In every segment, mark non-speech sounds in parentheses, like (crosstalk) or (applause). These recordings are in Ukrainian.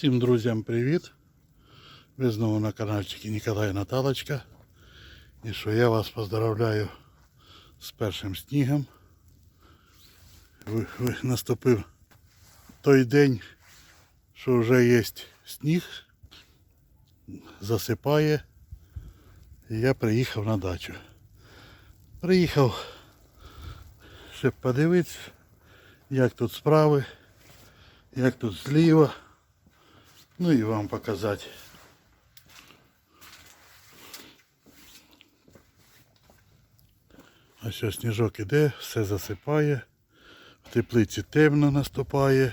Всім друзям привіт! Ви знову на каналчикі Ніколай Наталочка. І що я вас поздравляю з першим снігом. Наступив той день, що вже є сніг, засипає. І я приїхав на дачу. Приїхав, щоб подивитися, як тут справи, як тут зліва. Ну і вам показати. Ось ось сніжок іде, все засипає. В теплиці темно наступає.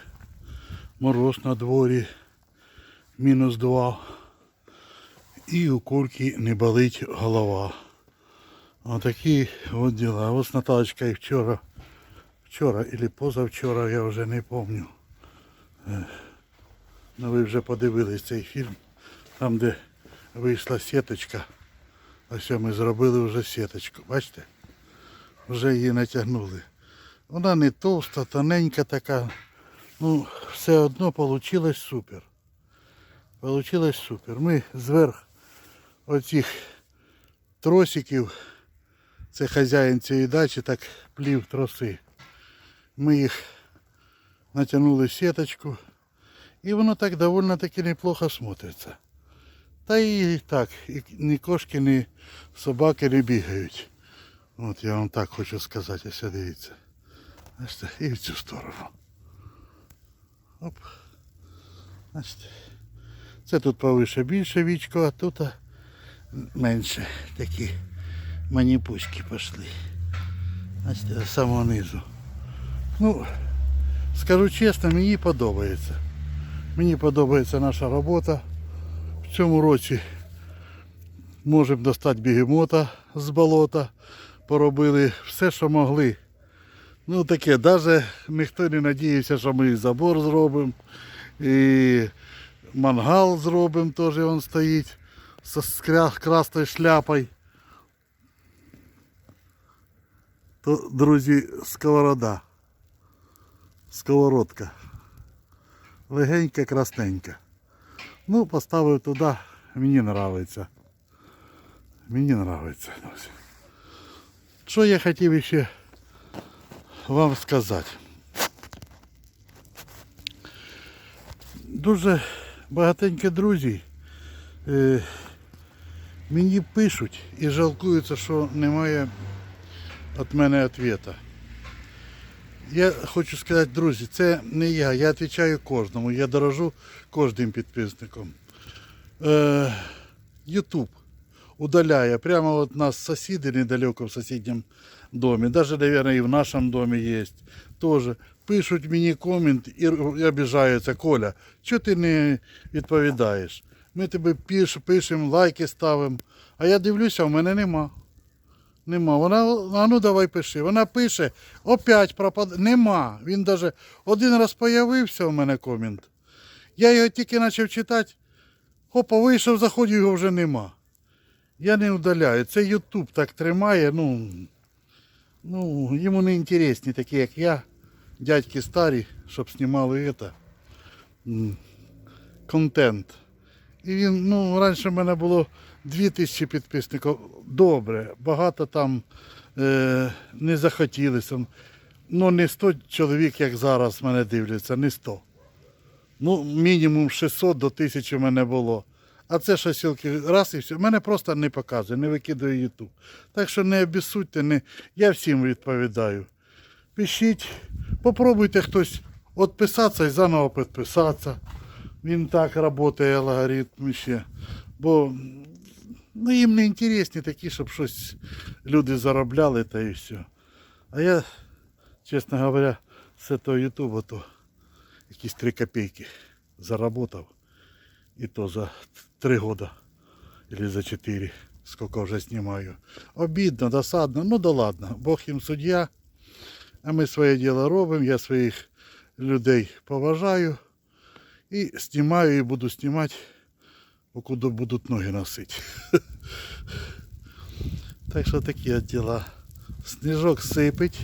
Мороз на дворі. Мінус два. І у кульки не болить голова. Отакі от діла. Ось Наталочка і вчора, вчора або позавчора, я вже не пам'ятаю. Ну ви вже подивились цей фільм, там де вийшла сіточка. Ось ми зробили вже сіточку. Бачите? Вже її натягнули. Вона не товста, тоненька така. Ну, все одно вийшло супер. Получилось супер. Ми зверх оцих тросиків, це хазяїн цієї дачі, так плів троси. Ми їх натягнули сіточку. І воно так довольно таки неплохо смотриться. Та і так, і ні кошки, ні собаки не бігають. От я вам так хочу сказати, ось дивіться. Бачите, і в цю сторону. Оп. Бачите. Це тут повише більше вічко, а тут менше такі маніпуськи пішли. Бачите, з самого низу. Ну, скажу чесно, мені подобається. Мені подобається наша робота. В цьому році можемо достати бігемота з болота. Поробили все, що могли. Ну таке, навіть ніхто не надіявся, що ми і забор зробимо. І мангал зробимо, теж він стоїть з красною шляпою. То, друзі, сковорода. Сковородка легенька, красненька. Ну, поставив туди, мені подобається. Мені подобається. Що я хотів ще вам сказати? Дуже багатенько друзі е, мені пишуть і жалкуються, що немає від мене відповіді. Я хочу сказати, друзі, це не я. Я відповідаю кожному. Я дорожу кожним підписником. Е, Ютуб удаляє. Прямо от нас сусіди недалеко в сусідньому домі. Навіть, мабуть, і в нашому домі є. Тоже пишуть мені комент і обіжаються. Коля, чого ти не відповідаєш? Ми тебе пишемо, лайки ставимо. А я дивлюся, в мене нема. Нема. Вона, а ну давай пиши. Вона пише, опять пропадає. Нема. Він даже один раз появився у мене комент. Я його тільки почав читати. Опа, вийшов, заходив, його вже нема. Я не удаляю. Це Ютуб так тримає, ну, ну йому не інтересні такі, як я, дядьки старі, щоб знімали це, контент. І він, ну, раніше в мене було 2000 підписників. Добре, багато там е, не захотілося. Ну, не 100 чоловік, як зараз мене дивляться, не 100. Ну, мінімум 600 до 1000 в мене було. А це що сілки раз і все. Мене просто не показує, не викидує Ютуб. Так що не обіссудьте, не... я всім відповідаю. Пишіть, попробуйте хтось відписатися і заново підписатися. Він так працює алгоритм ще. Бо ну, їм не інтересні такі, щоб щось люди заробляли та і все. А я, чесно говоря, з того Ютуба то якісь 3 копійки заработав. І то за 3 года. Или за 4, сколько вже знімаю. Обідно, досадно, ну да ладно, Бог їм суддя. А ми своє діло робимо, я своїх людей поважаю. І знімаю і буду знімати, покуди будуть ноги носити. (laughs) Так що такі от діла. Сніжок сипить.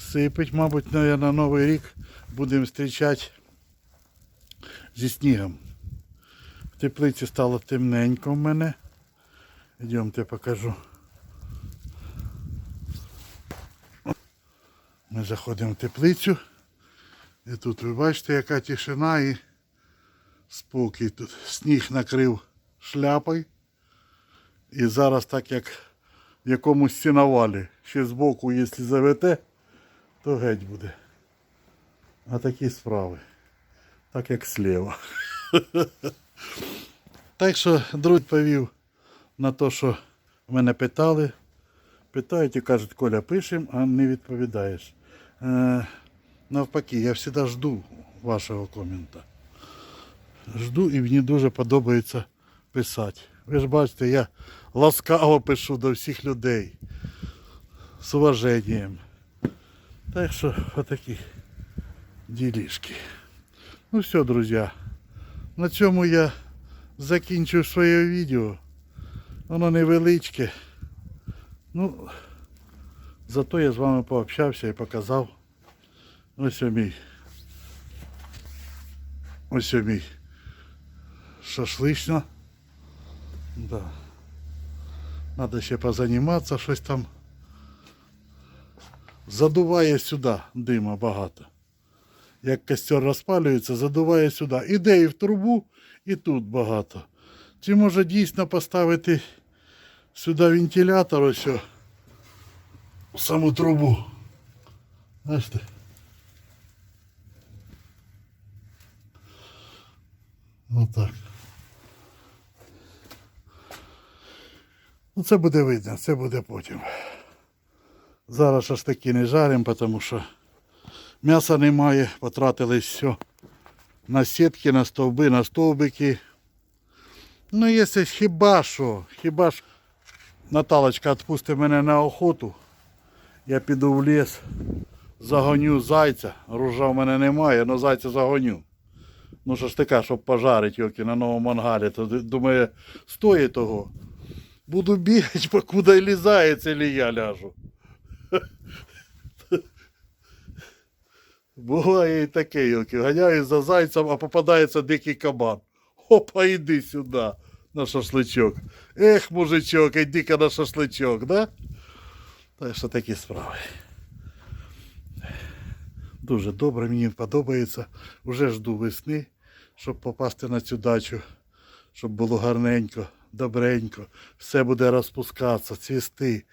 Сипить, мабуть, на Новий рік будемо зустрічати зі снігом. В теплиці стало темненько в мене. Йдемте покажу. Ми заходимо в теплицю. І тут ви бачите, яка тишина і спокій. Тут сніг накрив шляпою. І зараз так як в якомусь сіновалі. Ще збоку, якщо завете, то геть буде. А такі справи. Так як слева. (laughs) Так що друг повів на те, що мене питали. Питають і кажуть, Коля, пишем, а не відповідаєш. Е, навпаки, я завжди жду вашого комента. Жду і мені дуже подобається писати. Ви ж бачите, я ласкаво пишу до всіх людей. З уваженням. Так що отакі ділішки. Ну все, друзі. На цьому я закінчую своє відео. Воно невеличке. Ну, зато я з вами пообщався і показав. Ось мій. Ось мій шашлично. Да. Надо ще позаніматися, щось там. Задуває сюди дима багато. Як костер розпалюється, задуває сюди. Іде і в трубу, і тут багато. Чи може дійсно поставити сюди вентилятор ось в саму трубу? Бачите? Отак. Ну це буде видно, це буде потім. Зараз шашлики не жаримо, тому що м'яса немає, потратили все на сітки, на стовби, на стовбики. Ну, якщо хіба що, хіба що Наталочка відпустить мене на охоту, я піду в ліс, загоню зайця. Ружа в мене немає, але зайця загоню. Ну що ж така, щоб пожарити йоки на новому мангалі, то думаю, стоїть того. Буду бігати, (laughs) покуди лізає, це лі я ляжу. (laughs) Буває і таке, йоки. Ганяю за зайцем, а попадається дикий кабан. Опа, іди сюди на шашличок. Ех, мужичок, іди-ка на шашличок, да? Так що такі справи. Дуже добре, мені подобається. Уже жду весни, щоб попасти на цю дачу, щоб було гарненько, добренько, все буде розпускатися, цвісти.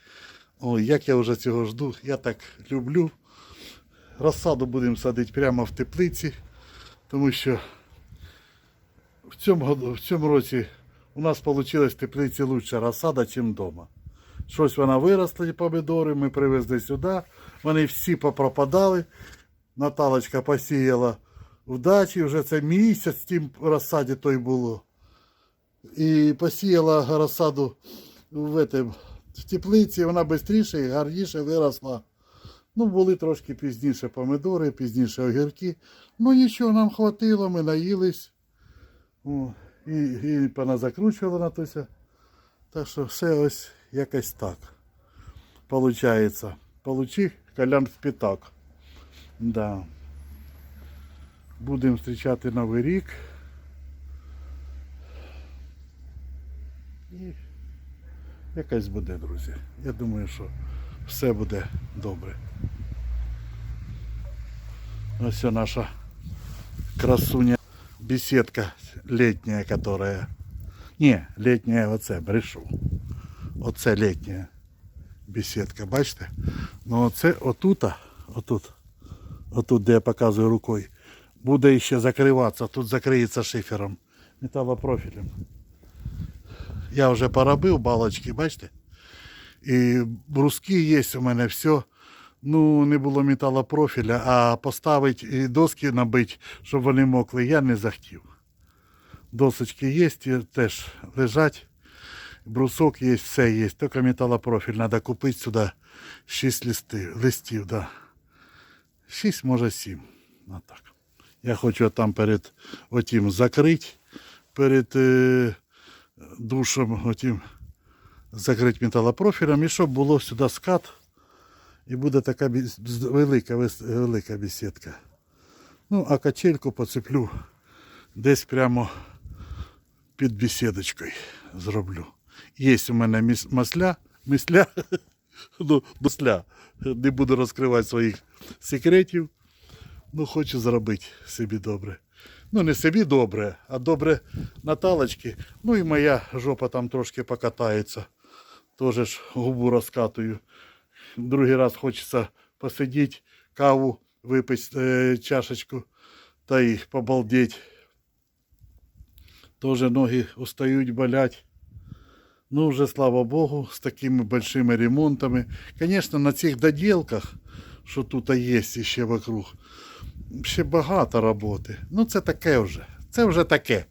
Ой, як я вже цього жду, я так люблю. Розсаду будемо садити прямо в теплиці, тому що в цьому, в цьому році у нас вийшла в теплиці лучша розсада, ніж вдома. Щось вона виросла, помідори, ми привезли сюди, вони всі попропадали. Наталочка посіяла в дачі, вже це місяць в тім розсаді той було. І посіяла розсаду в, этом, в теплиці, вона швидше і гарніше виросла. Ну, були трошки пізніше помидори, пізніше огірки. Ну нічого, нам хватило, ми наїлись. І, і поназакручувала Натуся. Так що все ось якось так. Получається. Получи колян в п'ятак. Да. Будемо зустрічати Новий рік. І якась буде, друзі. Я думаю, що все буде добре. Ось наша красуня беседка летняя, которая... Не, летняя оце, брешу. Оце летня беседка, бачите? Ну оце отута, отут, отут, де я показую рукою, буде ще закриватися, тут закриється шифером, металопрофілем. Я вже поробив балочки, бачите? І бруски є у мене все. Ну, не було металопрофіля, а поставити і доски набити, щоб вони мокли, я не захотів. Досочки є, теж лежать. Брусок є, все є. Тільки металопрофіль. Треба купити сюди 6 листів, листів да. 6, може 7. Отак. Я хочу там перед отім закрити, перед е, душем отім закрити металопрофілем і щоб було сюди скат. І буде така велика, велика бесідка. Ну, а качельку поцеплю десь прямо під бесідочкою зроблю. Є у мене міс- масля, мисля, (laughs) ну, масля. Не буду розкривати своїх секретів. Ну, хочу зробити собі добре. Ну, не собі добре, а добре Наталочки. Ну і моя жопа там трошки покатається. Тоже ж губу розкатую. Другий раз хочеться посидіти, каву випити, е, чашечку та й побалдеть. Тоже ноги устають, болять. Ну, вже слава Богу, з такими большими ремонтами. Звісно, на цих доділках, що тут є ще вокруг, Ще багато роботи. Ну, це таке вже. Це вже таке.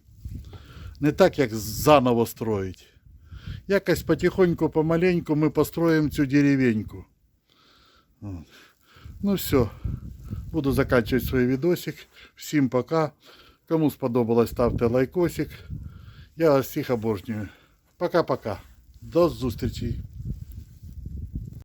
Не так, як заново строїть. Якось потихоньку, помаленьку ми построїмо цю деревеньку. Ну все. Буду заканчивать свой видосик. Всім пока. Кому сподобалось, ставте лайкосик. Я вас всіх обожнюю. Пока-пока. До зустрічі.